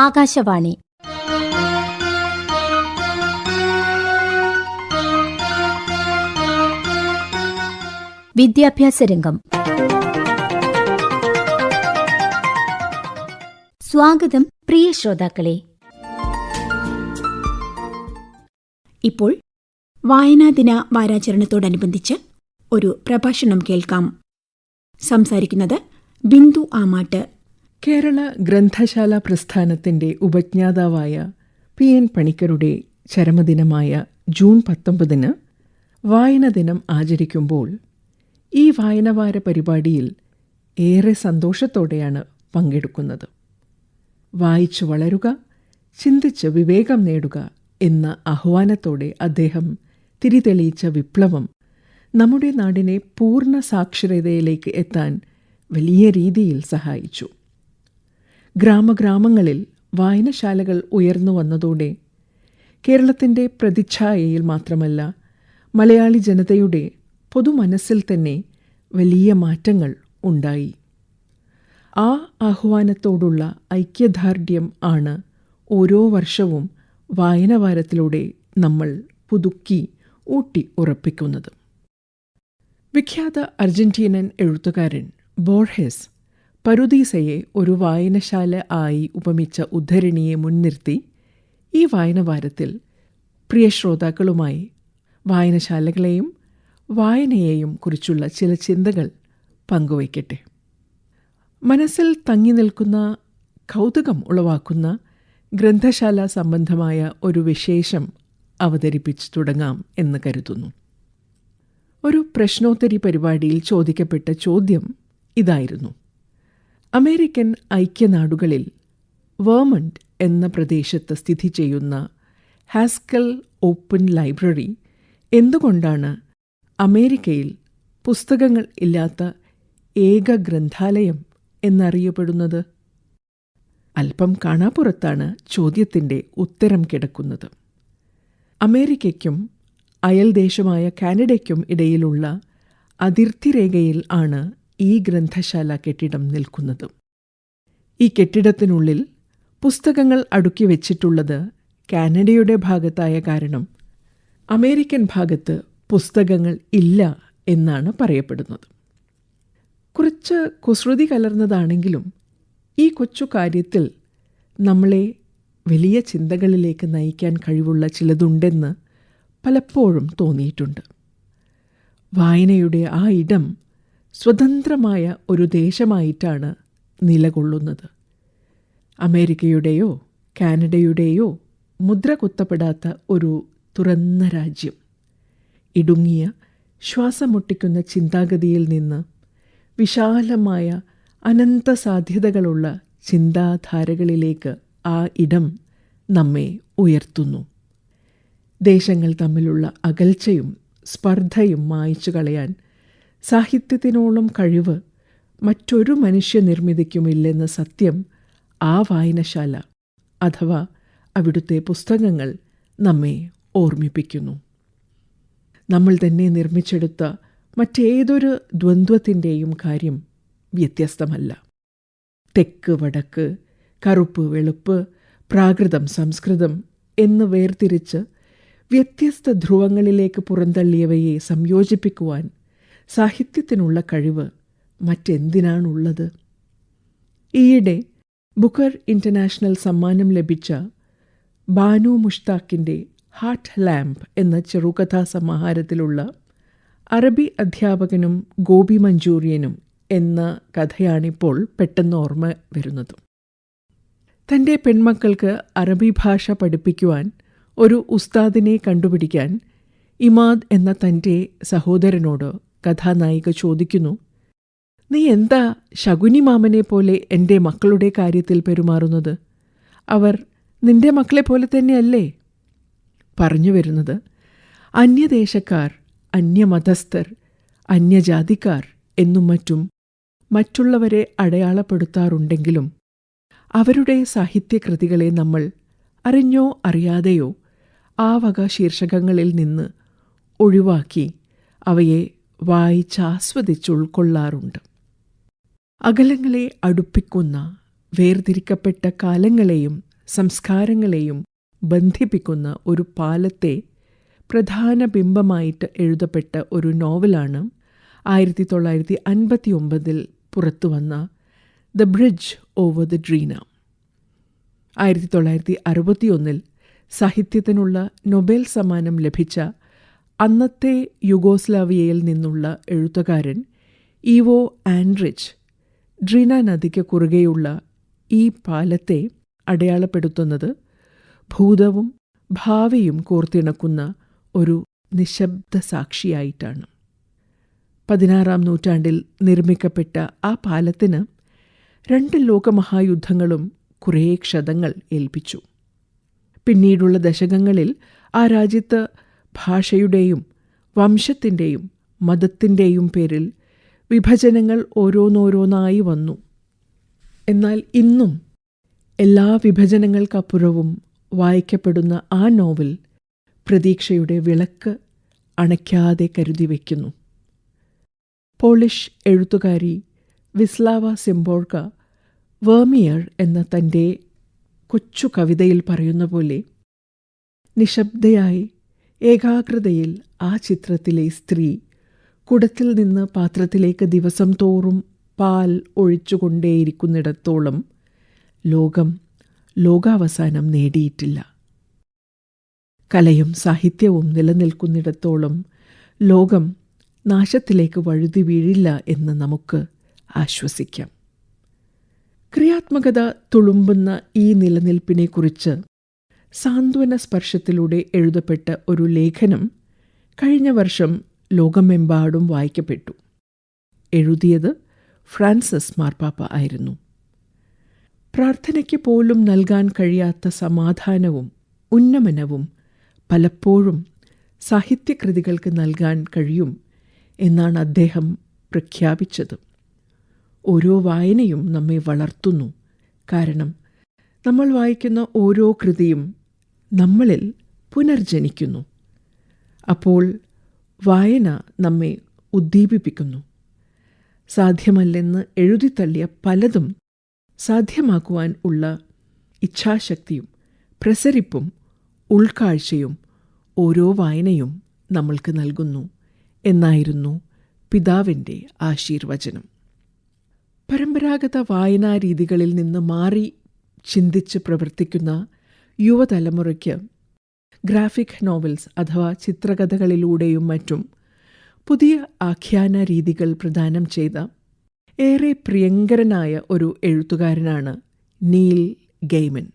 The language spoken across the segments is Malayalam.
ആകാശവാണി. വിദ്യാഭ്യാസ രംഗം. സ്വാഗതം പ്രിയ ശ്രോതാക്കളെ. ഇപ്പോൾ വായനാ ദിന വാരാചരണത്തോടനുബന്ധിച്ച് ഒരു പ്രഭാഷണം കേൾക്കാം. സംസാരിക്കുന്നത് ബിന്ദു ആമാട്ട്. കേരള ഗ്രന്ഥശാല പ്രസ്ഥാനത്തിന്റെ ഉപജ്ഞാതാവായ പി എൻ പണിക്കരുടെ ചരമദിനമായ ജൂൺ പത്തൊമ്പതിന് വായന ദിനം ആചരിക്കുമ്പോൾ ഈ വായനവാര പരിപാടിയിൽ ഏറെ സന്തോഷത്തോടെയാണ് പങ്കെടുക്കുന്നത്. വായിച്ചു വളരുക ചിന്തിച്ച് വിവേകം നേടുക എന്ന ആഹ്വാനത്തോടെ അദ്ദേഹം തിരിതെളിയിച്ച വിപ്ലവം നമ്മുടെ നാടിനെ പൂർണ സാക്ഷരതയിലേക്ക് എത്താൻ വലിയ രീതിയിൽ സഹായിച്ചു. ഗ്രാമഗ്രാമങ്ങളിൽ വായനശാലകൾ ഉയർന്നു വന്നതോടെ കേരളത്തിന്റെ പ്രതിച്ഛായയിൽ മാത്രമല്ല മലയാളി ജനതയുടെ പൊതുമനസ്സിൽ തന്നെ വലിയ മാറ്റങ്ങൾ ഉണ്ടായി. ആ ആഹ്വാനത്തോടുള്ള ഐക്യദാർഢ്യം ആണ് ഓരോ വർഷവും വായനവാരത്തിലൂടെ നമ്മൾ പുതുക്കി ഊട്ടി ഉറപ്പിക്കുന്നത്. വിഖ്യാത അർജന്റീനൻ എഴുത്തുകാരൻ ബോർഹെസ് പരുദീസയെ ഒരു വായനശാല ആയി ഉപമിച്ച ഉദ്ധരണിയെ മുൻനിർത്തി ഈ വായനവാരത്തിൽ പ്രിയ ശ്രോതാക്കളുമായി വായനശാലകളെയും വായനയെയും കുറിച്ചുള്ള ചില ചിന്തകൾ പങ്കുവയ്ക്കട്ടെ. മനസ്സിൽ തങ്ങി നിൽക്കുന്ന കൗതുകം ഉളവാക്കുന്ന ഗ്രന്ഥശാല സംബന്ധമായ ഒരു വിശേഷം അവതരിപ്പിച്ചു തുടങ്ങാം എന്ന് കരുതുന്നു. ഒരു പ്രശ്നോത്തരി പരിപാടിയിൽ ചോദിക്കപ്പെട്ട ചോദ്യം ഇതായിരുന്നു. അമേരിക്കൻ ഐക്യനാടുകളിൽ വേമണ്ട് എന്ന പ്രദേശത്ത് സ്ഥിതി ചെയ്യുന്ന ഹാസ്കൽ ഓപ്പൺ ലൈബ്രറി എന്തുകൊണ്ടാണ് അമേരിക്കയിൽ പുസ്തകങ്ങൾ ഇല്ലാത്ത ഏക ഗ്രന്ഥാലയം എന്നറിയപ്പെടുന്നത്? അല്പം കാണാപ്പുറത്താണ് ചോദ്യത്തിന്റെ ഉത്തരം കിടക്കുന്നത്. അമേരിക്കയ്ക്കും അയൽദേശമായ കാനഡയ്ക്കും ഇടയിലുള്ള അതിർത്തിരേഖയിൽ ആണ് ഈ ഗ്രന്ഥശാല കെട്ടിടം നിൽക്കുന്നത്. ഈ കെട്ടിടത്തിനുള്ളിൽ പുസ്തകങ്ങൾ അടുക്കി വെച്ചിട്ടുള്ളത് കാനഡയുടെ ഭാഗത്തായ കാരണം. അമേരിക്കൻ ഭാഗത്ത് പുസ്തകങ്ങൾ ഇല്ല എന്നാണ് പറയപ്പെടുന്നത്. കുറച്ച് കുസൃതി കലർന്നതാണെങ്കിലും ഈ കൊച്ചു കാര്യത്തിൽ നമ്മളെ വലിയ ചിന്തകളിലേക്ക് നയിക്കാൻ കഴിവുള്ള ചിലതുണ്ടെന്ന് പലപ്പോഴും തോന്നിയിട്ടുണ്ട്. വായനയുടെ ആ ഇടം സ്വതന്ത്രമായ ഒരു ദേശമായിട്ടാണ് നിലകൊള്ളുന്നത്. അമേരിക്കയുടെയോ കാനഡയുടെയോ മുദ്ര കുത്തപ്പെടാത്ത ഒരു തുറന്ന രാജ്യം. ഇടുങ്ങിയ ശ്വാസം മുട്ടിക്കുന്ന ചിന്താഗതിയിൽ നിന്ന് വിശാലമായ അനന്ത സാധ്യതകളുള്ള ചിന്താധാരകളിലേക്ക് ആ ഇടം നമ്മെ ഉയർത്തുന്നു. ദേശങ്ങൾ തമ്മിലുള്ള അകൽച്ചയും സ്പർദ്ധയും മായ്ച്ചു കളയാൻ സാഹിത്യത്തിനോളം കഴിവ് മറ്റൊരു മനുഷ്യനിർമ്മിതിക്കുമില്ലെന്ന സത്യം ആ വായനശാല അഥവാ അവിടുത്തെ പുസ്തകങ്ങൾ നമ്മെ ഓർമ്മിപ്പിക്കുന്നു. നമ്മൾ തന്നെ നിർമ്മിച്ചെടുത്ത മറ്റേതൊരു ദ്വന്ദ്വത്തിന്റെയും കാര്യം വ്യത്യസ്തമല്ല. തെക്ക് വടക്ക് കറുപ്പ് വെളുപ്പ് പ്രാകൃതം സംസ്കൃതം എന്ന് വേർതിരിച്ച് വ്യത്യസ്ത ധ്രുവങ്ങളിലേക്ക് പുറന്തള്ളിയവയെ സംയോജിപ്പിക്കുവാൻ സാഹിത്യത്തിനുള്ള കഴിവ് മറ്റെന്തിനാണുള്ളത്? ഈയിടെ ബുക്കർ ഇന്റർനാഷണൽ സമ്മാനം ലഭിച്ച ബാനു മുഷ്താഖിന്റെ ഹാർട്ട് ലാംപ് എന്ന ചെറുകഥാ സമാഹാരത്തിലുള്ള അറബി അധ്യാപകനും ഗോപി മഞ്ചൂറിയനും എന്ന കഥയാണിപ്പോൾ പെട്ടെന്ന് ഓർമ്മ വരുന്നത്. തന്റെ പെൺമക്കൾക്ക് അറബി ഭാഷ പഠിപ്പിക്കുവാൻ ഒരു ഉസ്താദിനെ കണ്ടുപിടിക്കാൻ ഇമാദ് എന്ന തന്റെ സഹോദരനോട് കഥാനായിക ചോദിക്കുന്നു. നീ എന്താ ശകുനി മാമനെ പോലെ എന്റെ മക്കളുടെ കാര്യത്തിൽ പെരുമാറുന്നത്? അവർ നിന്റെ മക്കളെ പോലെ തന്നെയല്ലേ? പറഞ്ഞു വരുന്നത്. അന്യദേശക്കാർ അന്യമതസ്ഥർ അന്യജാതിക്കാർ എന്നും മറ്റും മറ്റുള്ളവരെ അടയാളപ്പെടുത്താറുണ്ടെങ്കിലും അവരുടെ സാഹിത്യകൃതികളെ നമ്മൾ അറിഞ്ഞോ അറിയാതെയോ ആ വക ശീർഷകങ്ങളിൽ നിന്ന് ഒഴിവാക്കി അവയെ വായിച്ചാസ്വദിച്ചുൾക്കൊള്ളാറുണ്ട് അകലങ്ങളെ അടുപ്പിക്കുന്ന വേർതിരിക്കപ്പെട്ട കാലങ്ങളെയും സംസ്കാരങ്ങളെയും ബന്ധിപ്പിക്കുന്ന ഒരു പാലത്തെ പ്രധാന ബിംബമായിട്ട് എഴുതപ്പെട്ട ഒരു നോവലാണ് ആയിരത്തി തൊള്ളായിരത്തി അൻപത്തി ഒമ്പതിൽ പുറത്തുവന്ന the bridge over the Drina. ആയിരത്തി തൊള്ളായിരത്തി അറുപത്തിയൊന്നിൽ സാഹിത്യത്തിനുള്ള നൊബേൽ സമ്മാനം ലഭിച്ച അന്നത്തെ യുഗോസ്ലാവിയയിൽ നിന്നുള്ള എഴുത്തുകാരൻ ഈവോ ആൻഡ്രിച്ച് ഡ്രീന നദിക്ക് കുറുകെയുള്ള ഈ പാലത്തെ അടയാളപ്പെടുത്തുന്നത് ഭൂതവും ഭാവിയും കോർത്തിണക്കുന്ന ഒരു നിശബ്ദ സാക്ഷിയായിട്ടാണ്. പതിനാറാം നൂറ്റാണ്ടിൽ നിർമ്മിക്കപ്പെട്ട ആ പാലത്തിന് രണ്ട് ലോകമഹായുദ്ധങ്ങളും കുറേ ക്ഷതങ്ങൾ ഏൽപ്പിച്ചു. പിന്നീടുള്ള ദശകങ്ങളിൽ ആ രാജ്യത്ത് ഭാഷയുടെയും വംശത്തിന്റെയും മതത്തിന്റെയും പേരിൽ വിഭജനങ്ങൾ ഓരോന്നോരോന്നായി വന്നു. എന്നാൽ ഇന്നും എല്ലാ വിഭജനങ്ങൾക്കപ്പുറവും വായിക്കപ്പെടുന്ന ആ നോവൽ പ്രതീക്ഷയുടെ വിളക്ക് അണയ്ക്കാതെ കരുതി വയ്ക്കുന്നു. പോളിഷ് എഴുത്തുകാരി വിസ്ലാവ സിംബോൾക്ക വേമിയർ എന്ന തന്റെ കൊച്ചു കവിതയിൽ പറയുന്ന പോലെ നിശബ്ദയായി ഏകാഗ്രതയിൽ ആ ചിത്രത്തിലെ സ്ത്രീ കുടത്തിൽ നിന്ന് പാത്രത്തിലേക്ക് ദിവസം തോറും പാൽ ഒഴിച്ചുകൊണ്ടേയിരിക്കുന്നിടത്തോളം ലോകം ലോകാവസാനം നേടിയിട്ടില്ല. കലയും സാഹിത്യവും നിലനിൽക്കുന്നിടത്തോളം ലോകം നാശത്തിലേക്ക് വഴുതി വീഴില്ല എന്ന് നമുക്ക് ആശ്വസിക്കാം. ക്രിയാത്മകത തുളുമ്പുന്ന ഈ നിലനിൽപ്പിനെക്കുറിച്ച് സാന്ത്വന സ്പർശത്തിലൂടെ എഴുതപ്പെട്ട ഒരു ലേഖനം കഴിഞ്ഞ വർഷം ലോകമെമ്പാടും വായിക്കപ്പെട്ടു. എഴുതിയത് ഫ്രാൻസിസ് മാർപ്പാപ്പ ആയിരുന്നു. പ്രാർത്ഥനയ്ക്ക് പോലും നൽകാൻ കഴിയാത്ത സമാധാനവും ഉന്നമനവും പലപ്പോഴും സാഹിത്യകൃതികൾക്ക് നൽകാൻ കഴിയും എന്നാണ് അദ്ദേഹം പ്രഖ്യാപിച്ചത്. ഓരോ വായനയും നമ്മെ വളർത്തുന്നു. കാരണം നമ്മൾ വായിക്കുന്ന ഓരോ കൃതിയും നമ്മളിൽ പുനർജനിക്കുന്നു. അപ്പോൾ വായന നമ്മെ ഉദ്ദീപിപ്പിക്കുന്നു. സാധ്യമല്ലെന്ന് എഴുതിത്തള്ളിയ പലതും സാധ്യമാക്കുവാൻ ഉള്ള ഇച്ഛാശക്തിയും പ്രസരിപ്പും ഉൾക്കാഴ്ചയും ഓരോ വായനയും നമ്മൾക്ക് നൽകുന്നു എന്നായിരുന്നു പിതാവിന്റെ ആശീർവചനം. പരമ്പരാഗത വായനാ രീതികളിൽ നിന്ന് മാറി ചിന്തിച്ച് പ്രവർത്തിക്കുന്ന യുവതലമുറയ്ക്ക് ഗ്രാഫിക് നോവൽസ് അഥവാ ചിത്രകഥകളിലൂടെയും മറ്റും പുതിയ ആഖ്യാന രീതികൾ പ്രദാനം ചെയ്ത ഏറെ പ്രിയങ്കരനായ ഒരു എഴുത്തുകാരനാണ് നീൽ ഗെയ്മൻ.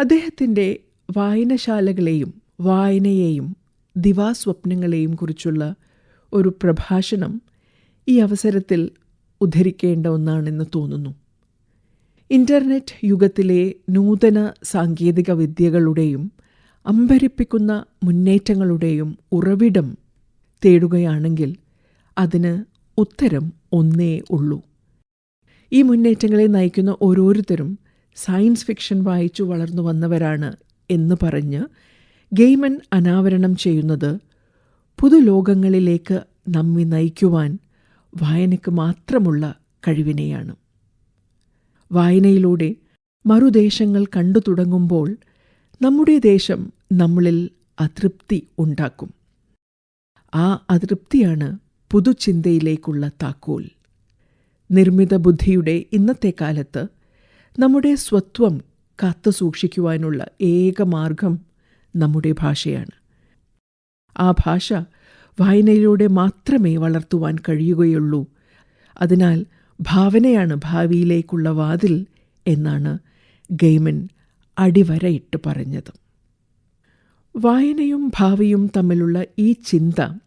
അദ്ദേഹത്തിന്റെ വായനശാലകളെയും വായനയെയും ദിവാസ്വപ്നങ്ങളെയും കുറിച്ചുള്ള ഒരു പ്രഭാഷണം ഈ അവസരത്തിൽ ഉദ്ധരിക്കേണ്ട ഒന്നാണെന്ന് തോന്നുന്നു. ഇന്റർനെറ്റ് യുഗത്തിലെ നൂതന സാങ്കേതിക വിദ്യകളുടെയും അമ്പരിപ്പിക്കുന്ന മുന്നേറ്റങ്ങളുടെയും ഉറവിടം തേടുകയാണെങ്കിൽ അതിന് ഉത്തരം ഒന്നേ ഉള്ളൂ. ഈ മുന്നേറ്റങ്ങളെ നയിക്കുന്ന ഓരോരുത്തരും സയൻസ് ഫിക്ഷൻ വായിച്ചു വളർന്നു വന്നവരാണ് എന്ന് പറഞ്ഞ് ഗെയ്മൻ അനാവരണം ചെയ്യുന്നത് പുതുലോകങ്ങളിലേക്ക് നമ്മെ നയിക്കുവാൻ വായനയ്ക്ക് മാത്രമുള്ള കഴിവിനെയാണ്. വായനയിലൂടെ മറുദേശങ്ങൾ കണ്ടു തുടങ്ങുമ്പോൾ നമ്മുടെ ദേശം നമ്മളിൽ അതൃപ്തി ഉണ്ടാക്കും. ആ അതൃപ്തിയാണ് പുതുചിന്തയിലേക്കുള്ള താക്കോൽ. നിർമ്മിത ബുദ്ധിയുടെ ഇന്നത്തെ കാലത്ത് നമ്മുടെ സ്വത്വം കാത്തു സൂക്ഷിക്കുവാനുള്ള ഏക മാർഗം നമ്മുടെ ഭാഷയാണ്. ആ ഭാഷ വായനയിലൂടെ മാത്രമേ വളർത്തുവാൻ കഴിയുകയുള്ളൂ. അതിനാൽ ഭാവനയാണ് ഭാവിയിലേക്കുള്ള വാതിൽ എന്നാണ് ഗെയ്മൻ അടിവരയിട്ട് പറഞ്ഞത്. വായനയും ഭാവിയും തമ്മിലുള്ള ഈ ചിന്ത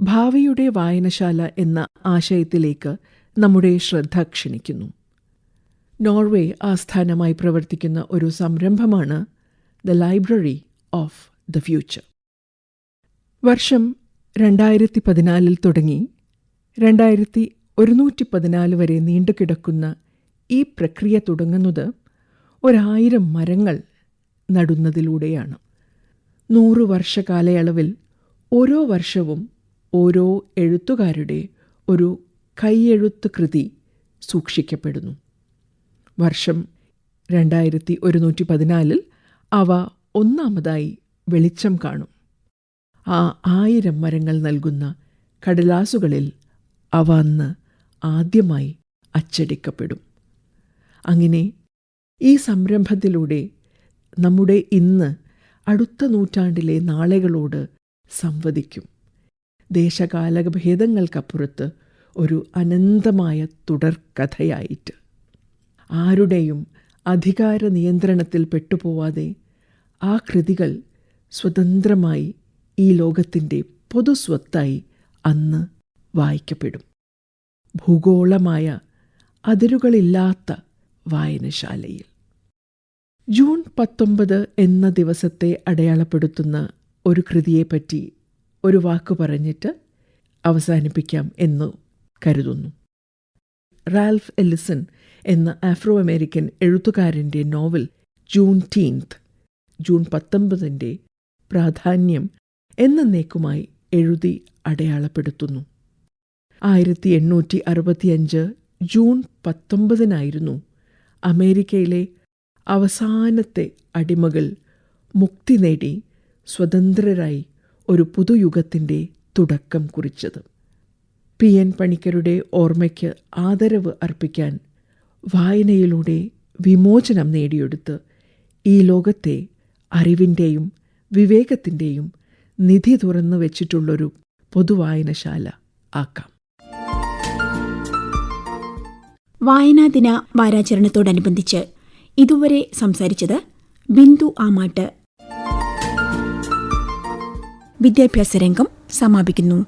ഭാവിയുടെ വായനശാല എന്ന ആശയത്തിലേക്ക് നമ്മുടെ ശ്രദ്ധ ക്ഷണിക്കുന്നു. നോർവേ ആസ്ഥാനമായി പ്രവർത്തിക്കുന്ന ഒരു സംരംഭമാണ് the library of the future. വർഷം രണ്ടായിരത്തി പതിനാലിൽ തുടങ്ങി. രണ്ടായിരത്തി ഒരുന്നൂറ്റി പതിനാല് വരെ നീണ്ടുകിടക്കുന്ന ഈ പ്രക്രിയ തുടങ്ങുന്നത് ഒരായിരം മരങ്ങൾ നടുന്നതിലൂടെയാണ്. നൂറു വർഷ കാലയളവിൽ ഓരോ വർഷവും ഓരോ എഴുത്തുകാരുടെ ഒരു കൈയെഴുത്ത് കൃതി സൂക്ഷിക്കപ്പെടുന്നു. വർഷം രണ്ടായിരത്തി ഒരുന്നൂറ്റി പതിനാലിൽ അവ ഒന്നാമതായി വെളിച്ചം കാണും. ആ ആയിരം മരങ്ങൾ നൽകുന്ന കടലാസുകളിൽ അവ അന്ന് ആദ്യമായി അച്ചടിക്കപ്പെടും. അങ്ങനെ ഈ സംരംഭത്തിലൂടെ നമ്മുടെ ഇന്ന് അടുത്ത നൂറ്റാണ്ടിലെ നാളുകളോട് സംവദിക്കും. ദേശകാല ഭേദങ്ങൾക്കപ്പുറത്ത് ഒരു അനന്തമായ തുടർക്കഥയായിട്ട്. ആരുടെയും അധികാര നിയന്ത്രണത്തിൽ പെട്ടുപോവാതെ ആ കൃതികൾ സ്വതന്ത്രമായി ഈ ലോകത്തിന്റെ പൊതുസ്വത്തായി അന്ന് വായിക്കപ്പെടും. ഭൂഗോളമായ അതിരുകളില്ലാത്ത വായനശാലയിൽ. ജൂൺ പത്തൊമ്പത് എന്ന ദിവസത്തെ അടയാളപ്പെടുത്തുന്ന ഒരു കൃതിയെപ്പറ്റി ഒരു വാക്ക് പറഞ്ഞിട്ട് അവസാനിപ്പിക്കാം എന്ന് കരുതുന്നു. റാൽഫ് എലിസൺ എന്ന ആഫ്രോ അമേരിക്കൻ എഴുത്തുകാരന്റെ നോവൽ ജൂൺ ടീൻത്ത് ജൂൺ പത്തൊമ്പതിന്റെ പ്രാധാന്യം എന്നേക്കുമായി എഴുതി അടയാളപ്പെടുത്തുന്നു. ആയിരത്തി എണ്ണൂറ്റി അറുപത്തിയഞ്ച് ജൂൺ പത്തൊമ്പതിനായിരുന്നു അമേരിക്കയിലെ അവസാനത്തെ അടിമകൾ മുക്തി നേടി സ്വതന്ത്രരായി ഒരു പുതുയുഗത്തിന്റെ തുടക്കം കുറിച്ചത്. പി. എൻ. പണിക്കരുടെ ഓർമ്മയ്ക്ക് ആദരവ് അർപ്പിക്കാൻ വായനയിലൂടെ വിമോചനം നേടിയെടുത്ത് ഈ ലോകത്തെ അറിവിന്റെയും വിവേകത്തിന്റെയും നിധി തുറന്നു വെച്ചിട്ടുള്ളൊരു പൊതുവായനശാല ആക്കാം. വായനാ ദിന വാരാചരണത്തോടനുബന്ധിച്ച് ഇതുവരെ സംസാരിച്ചത് ബിന്ദു ആമാട്ട്. വിദ്യാഭ്യാസ രംഗം സമാപിക്കുന്നു.